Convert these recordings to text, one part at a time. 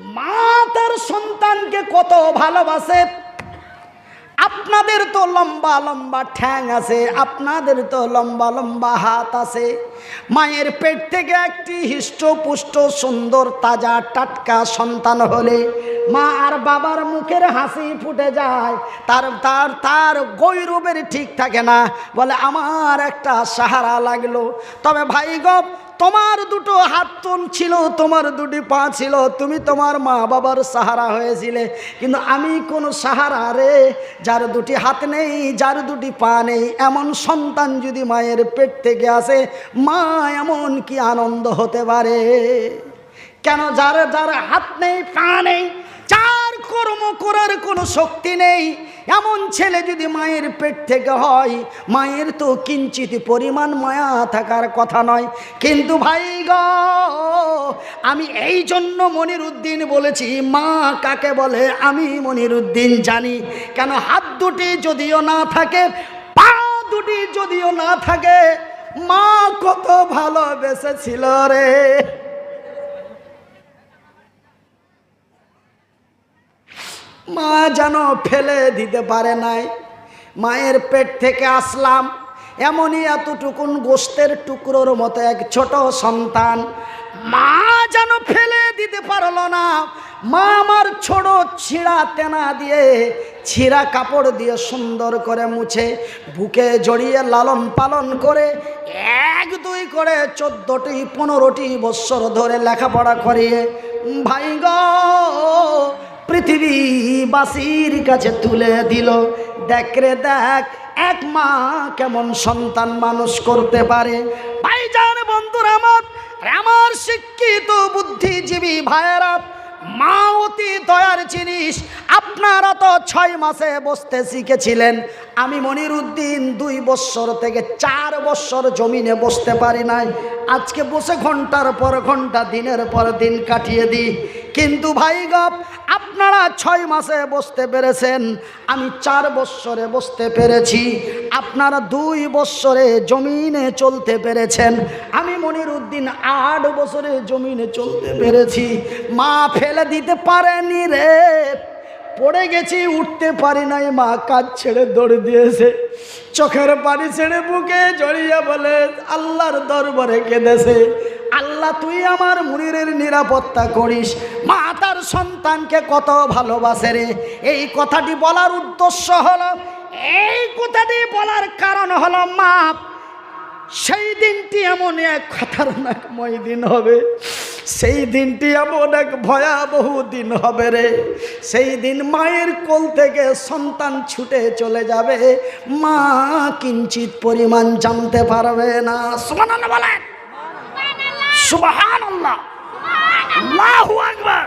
মা তার সন্তানকে কত ভালোবাসে? আপনাদের তো লম্বা লম্বা ঠ্যাং আছে, আপনাদের তো লম্বা লম্বা হাত আছে। মায়ের পেট থেকে একটি হৃষ্টপুষ্ট, সুন্দর, তাজা, টাটকা সন্তান হলে মা আর বাবার মুখের হাসি ফুটে যায়। তার তার তার গৈরবের ঠিক থাকে না। বলে, আমার একটা সাহারা লাগল। তবে ভাই গপ তোমার দুটো হাত তুল ছিল, তোমার দুটি পা ছিল, তুমি তোমার মা বাবার সাহারা হয়েছিলে। কিন্তু আমি কোনো সাহারা রে, যার দুটি হাত নেই, যার দুটি পা নেই, এমন সন্তান যদি মায়ের পেট থেকে আসে, মা এমন কি আনন্দ হতে পারে? কেন যার যার হাত নেই, পা নেই, যার কর্ম করার কোনো শক্তি নেই এমন ছেলে যদি মায়ের পেট থেকে হয়, মায়ের তো কিঞ্চিত পরিমাণ মায়া থাকার কথা নয়। কিন্তু ভাই গ, আমি এই জন্য মনির উদ্দিন বলেছি, মা কাকে বলে আমি মনির উদ্দিন জানি। কেন হাত দুটি যদিও না থাকে, পা দুটি যদিও না থাকে, মা কত ভালোবেসেছিল রে। মা যেন ফেলে দিতে পারে নাই। মায়ের পেট থেকে আসলাম। এমনই এতটুকুন গোস্তের টুকরোর মতো এক ছোট সন্তান। মা যেন ফেলে দিতে পারল না। মা আমার ছোট ছিঁড়া তেনা দিয়ে ছিঁড়া কাপড় দিয়ে সুন্দর করে মুছে বুকে জড়িয়ে লালন পালন করে এক, দুই করে চোদ্দটি, পনেরোটি বৎসর ধরে লেখাপড়া করিয়ে, ভাই গো পৃথিবীবাসীর কাছে তুলে দিল। দেখ রে দেখ, এক মা কেমন সন্তান মানুষ করতে পারে? ভাইজান, বন্ধুরা আমার আমার শিক্ষিত বুদ্ধিজীবী ভাইয়েরা, মা অতি দয়ার জিনিস, আপনারা তো ছয় মাসে বসতে শিখেছিলেন। আমি মনির উদ্দিন দুই বৎসর থেকে চার বৎসর জমিনে বসতে পারি নাই। আজকে বসে ঘণ্টার পর ঘণ্টা, দিনের পর দিন কাটিয়ে দিই। কিন্তু ভাই গপ, আপনারা ছয় মাসে বসতে পেরেছেন। আমি চার বৎসরে বসতে পেরেছি। আপনারা দুই বৎসরে জমিনে চলতে পেরেছেন। আমি মনির উদ্দিন আট বছরে জমিনে চলতে পেরেছি। মা ফেলে দিতে পারেনি রে। পড়ে গেছি, উঠতে পারি নাই, মা কাজ ছেড়ে দৌড় দিয়েছে। চোখের পানি ছেড়ে বুকে জড়িয়ে বলে, আল্লাহর দরবারে কেঁদেছে। আল্লাহ, তুই আমার মুনিরের নিরাপত্তা করিস। মা তার সন্তানকে কত ভালোবাসে রে। এই কথাটি বলার উদ্দেশ্য হলো, এই কথাটি বলার কারণ হলো, মা, সেই দিনটি এমন এক খতরনাকময় দিন হবে। সেই দিনটি এমন এক ভয়াবহ দিন হবে রে। সেই দিন মায়ের কোল থেকে সন্তান ছুটে চলে যাবে। মা কিঞ্চিত পরিমাণ জানতে পারবে না। সুমান বলেন। সুবাহ আল্লাহু আকবার।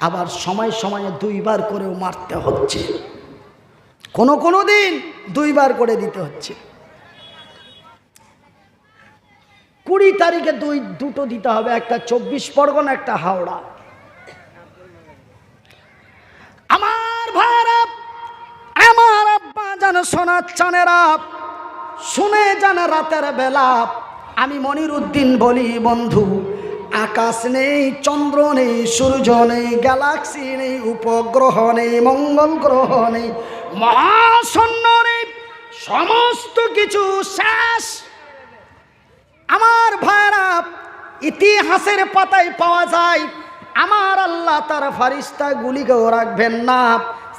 আবার সময় সময়ে দুইবার করেও মারতে হচ্ছে। কোনো কোনো দিন দুইবার করে দিতে হচ্ছে। কুড়ি তারিখে দুই, দুটো দিতে হবে, একটা চব্বিশ পরগনা, একটা হাওড়া। আমার ভাইরা আমার আব্বা যেন সোনার চানেরা শুনে যেন রাতের বেলা আমি মনির উদ্দিন বলি, বন্ধু আকাশ নেই, চন্দ্র নেই, সূর্য নেই, গ্যালাক্সি নেই, উপগ্রহ নেই, মঙ্গল গ্রহ নেই, মহাশূন্য নেই, সমস্ত কিছু শেষ। আমার ভাইরা, ইতিহাসের পাতায় পাওয়া যায়, আমার আল্লাহ তার ফারিস্তা গুলিকেও রাখবেন না।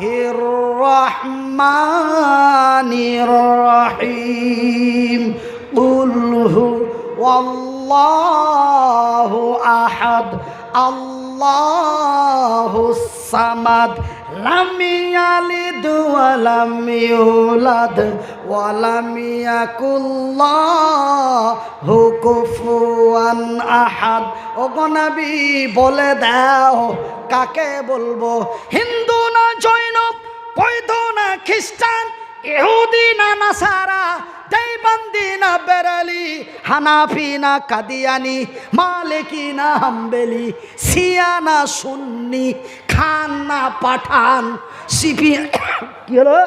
হির রহমানির রহিম উলহু ওয়াল্লাহু আহাদ আল্লাহু সামাদ লাম ইয়ালিদ ওয়া লাম ইউলাদ ওয়া লাম ইয়াকুল্লাহু কুফুয়ান আহাদ নবী, বলে দাও, কাকে বলব? হিন্দু খ্রিস্টান ইহুদি না নাসারা দেবন্দি না বেরালি, হানাফি না কাদিয়ানি, মালিকি না হাম্বেলি সিয়া না সুন্নি, খান না পাঠান সিপি কি হলো?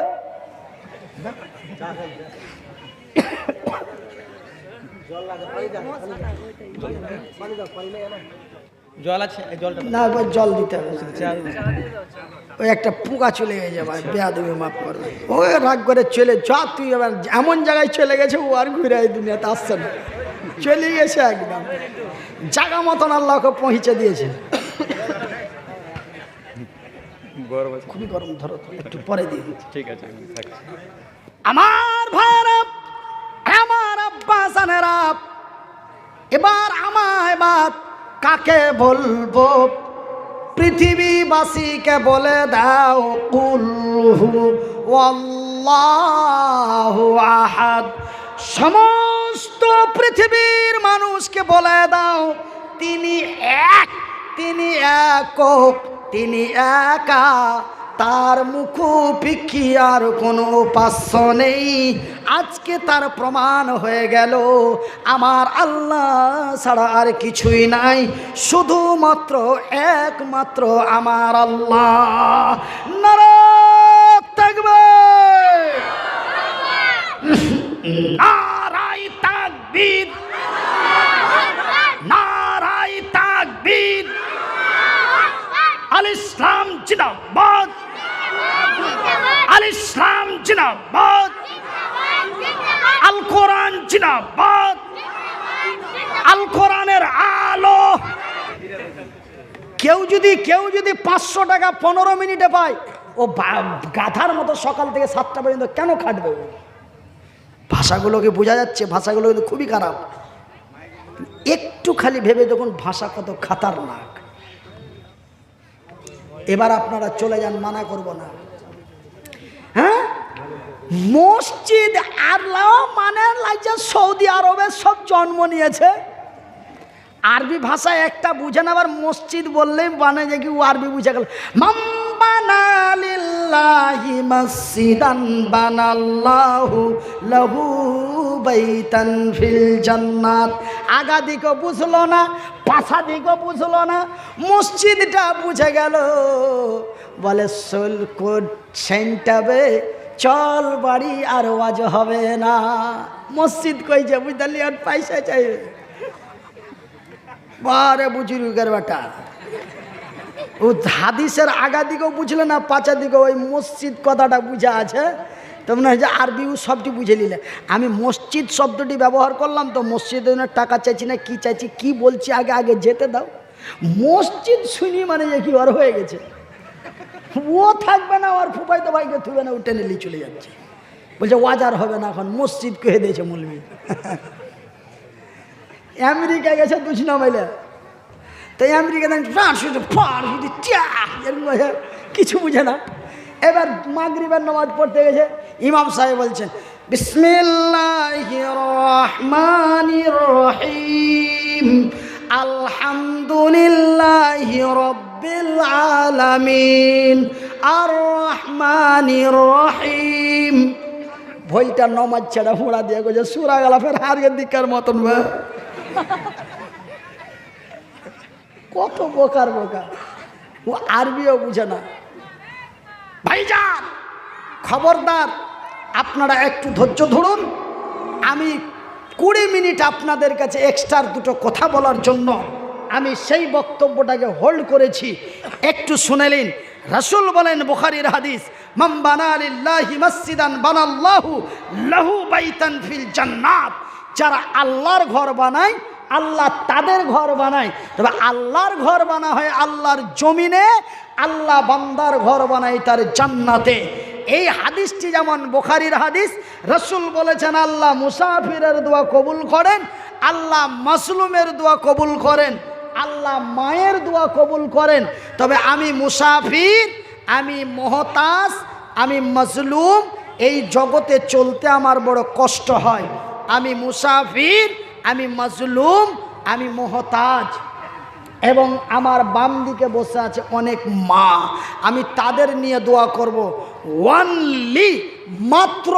জল আছে? জলটা না জল দিতে হবে। ওই একটা পোকা চলে গেছে ভাই বেয়া দেবে মাফ করবে। ও রাগ করে চলে যা তুই এবার এমন জায়গায় চলে গেছে ও আর ঘুরে এই দুনিয়াতে আসছে না। চলে গেছে একদম। জাগা মতন আল্লাহকে পৌঁছে দিয়েছে। গরম খুবই গরম ধরো একটু পরে দিয়ে ঠিক আছে আমার ভারত আমার আব্বা জানেরা এবার আমায় বাদ কাকে বলব? পৃথিবীবাসীকে বলে দাও কুলহু আহাদ। সমস্ত পৃথিবীর মানুষকে বলে দাও, তিনি এক, তিনি একক, তিনি একা। তার মুখোপিক্ষি আর কোনো উপাস্য নেই। আজকে তার প্রমাণ হয়ে গেল। আমার আল্লাহ ছাড়া আর কিছুই নাই। শুধুমাত্র একমাত্র আমার আল্লাহ। নারক থাকবে। কেউ যদি কেউ যদি পাঁচশো টাকা পনেরো মিনিটে পায়, ও গাধার মতো সকাল থেকে সাতটা পর্যন্ত কেন খাটবে? ভাষাগুলোকে বোঝা যাচ্ছে, ভাষাগুলো কিন্তু খুবই খারাপ। একটু খালি ভেবে দেখুন, ভাষা কত খাতারনাক। এবার আপনারা চলে যান, মানা করব না। হ্যাঁ? মসজিদ আল্লাহ মানে লাগছে সৌদি আরবে সব জন্ম নিয়েছে। আরবি ভাষা একটা বুঝে না আবার মসজিদ বললেই মানে যে কি ও আরবি বুঝে গেল। মাম্বানালিল্লাহি মসজিদান বানাল্লাহু লাহু বাইতান ফিল জান্নাত। আগা দিকও বুঝলো না পাশা দিকও বুঝলো না, মসজিদটা বুঝে গেল। বলে, সোল কোড সেন্টাবে, চল বাড়ি আর ওয়াজ হবে না। মসজিদ কইছে বুঝলি আর পয়সা চাইবে বারে বুজুর্গের বেটা। ও হাদিসের আগা দিকেও বুঝলে না পাঁচা দিকেও ওই মসজিদ কথাটা বুঝা আছে। তো হয় যে আরবিও সবটি বুঝে নিলে। আমি মসজিদ শব্দটি ব্যবহার করলাম তো মসজিদের জন্য টাকা চাইছি না, কি চাইছি, কি বলছি, আগে আগে যেতে দাও। মসজিদ শুনি মানে যে কি ওর হয়ে গেছে। ও থাকবে না ওর ফুপাইতো ভাইকে থুবে না, ও টেনে নিয়ে চলে যাচ্ছে। বলছে ওয়াজার হবে না এখন, মসজিদ কহে দিয়েছে মলবি। আমেরিকা গেছে দুশ না মাইলে তো আমেরিকা দেন কিছু বুঝে না। এবার মাগরিবের নামাজ পড়তে গেছে, ইমাম সাহেব বলছেন রহিম ভইটা নমাজ ছেড়া হুড়া দিয়ে গেছে, সুরা গেলা ফের হারিয়ে দিকার মতন ভাই কত বোকার বোকা ও আরবিও বুঝে না। ভাইজান, খবরদার, আপনারা একটু ধৈর্য ধরুন। আমি কুড়ি মিনিট আপনাদের কাছে এক্সট্রার দুটো কথা বলার জন্য আমি সেই বক্তব্যটাকে হোল্ড করেছি। একটু শুনেলেন রাসূল বলেন বুখারীর হাদিস মাম বানালিল্লাহি মসজিদান বানাল্লাহু লাহু বাইতান ফিল জান্নাত। যারা আল্লাহর ঘর বানায়, আল্লাহ তাদের ঘর বানায়। তবে আল্লাহর ঘর বানা হয় আল্লাহর জমিনে, আল্লাহ বান্দার ঘর বানায় তার জান্নাতে। এই হাদিসটি যেমন বোখারির হাদিস, রসুল বলেছেন, আল্লাহ মুসাফিরের দোয়া কবুল করেন, আল্লাহ মাসলুমের দোয়া কবুল করেন, আল্লাহ মায়ের দোয়া কবুল করেন। তবে আমি মুসাফির, আমি মহতাজ, আমি মজলুম, এই জগতে চলতে আমার বড় কষ্ট হয়। আমি মুসাফির, আমি মজলুম, আমি মহতাজ। এবং আমার বাম দিকে বসে আছে অনেক মা। আমি তাদের নিয়ে দোয়া করব। ওয়ানলি মাত্র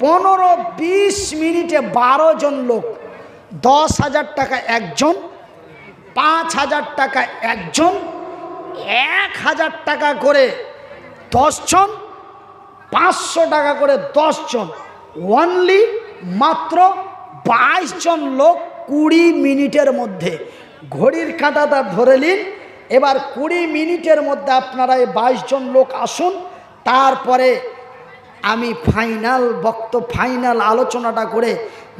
পনেরো বিশ মিনিটে বারো জন লোক, দশ হাজার টাকা একজন, পাঁচ হাজার টাকা একজন, এক হাজার টাকা করে দশজন, পাঁচশো টাকা করে দশজন। ওনলি মাত্র বাইশ জন লোক কুড়ি মিনিটের মধ্যে। ঘড়ির কাঁটাটা ধরে নিন, এবার কুড়ি মিনিটের মধ্যে আপনারা এই বাইশ জন লোক আসুন, তারপরে আমি ফাইনাল বক্ত, ফাইনাল আলোচনাটা করে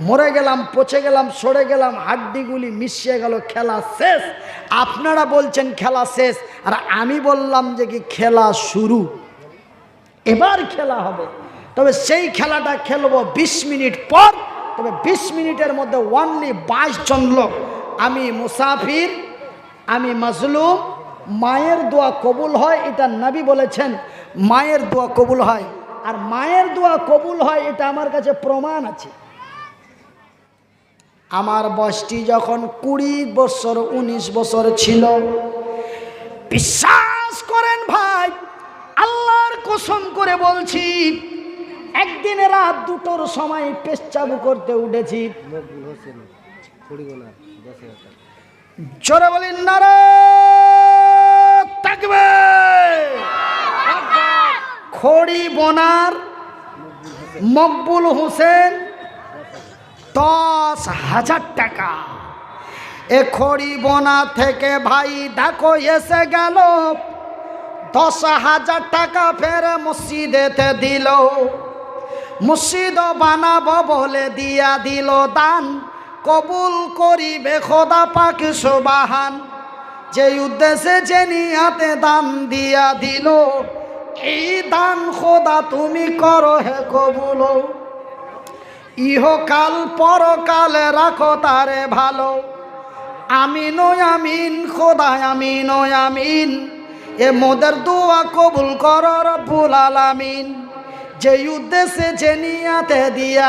মরে গেলাম, পচে গেলাম, সরে গেলাম, হাড্ডিগুলি মিশিয়ে গেল, খেলা শেষ। আপনারা বলছেন খেলা শেষ, আর আমি বললাম যে কি খেলা শুরু। এবার খেলা হবে। তবে সেই খেলাটা খেলব বিশ মিনিট পর, তবে বিশ মিনিটের মধ্যে ওনলি বাইশ জন লোক। আমি মুসাফির, আমি মজলুম, মায়ের দোয়া কবুল হয়, এটা নবী বলেছেন, মায়ের দোয়া কবুল হয়। আর মায়ের দোয়া কবুল হয়, এটা আমার কাছে প্রমাণ আছে। আমার বয়সটি যখন কুড়ি বছর, উনিশ বছর ছিল, বিশ্বাস করেন ভাই, আল্লাহর কসম করে বলছি একদিন রাত দুটোর সময় পেশাবু করতে উঠেছি। জোরে বলি নারে থাকবে। খড়ি বোনার মকবুল হোসেন দশ হাজার টাকা। এ খড়ি বোনা থেকে ভাই দেখো এসে গেল। দশ হাজার টাকা ফের মসজিদেতে দিল। মসজিদ বানাবো বলে দিয়া দিল দান। কবুল করিবে খোদা পাক সুবাহান। যে উদ্দেশ্যে যে নিয়াতে দান দিয়া দিল, এই দান খোদা তুমি করো হে কবুল। ইহকাল পরকালে রাখো তারে ভালো। আমিন আমিন খোদায় আমিন আমিন। এ মোদের দোয়া কবুল কর রব্বুল আলামিন। যে উদ্দেশ্যে যে নিয়াতে দিয়া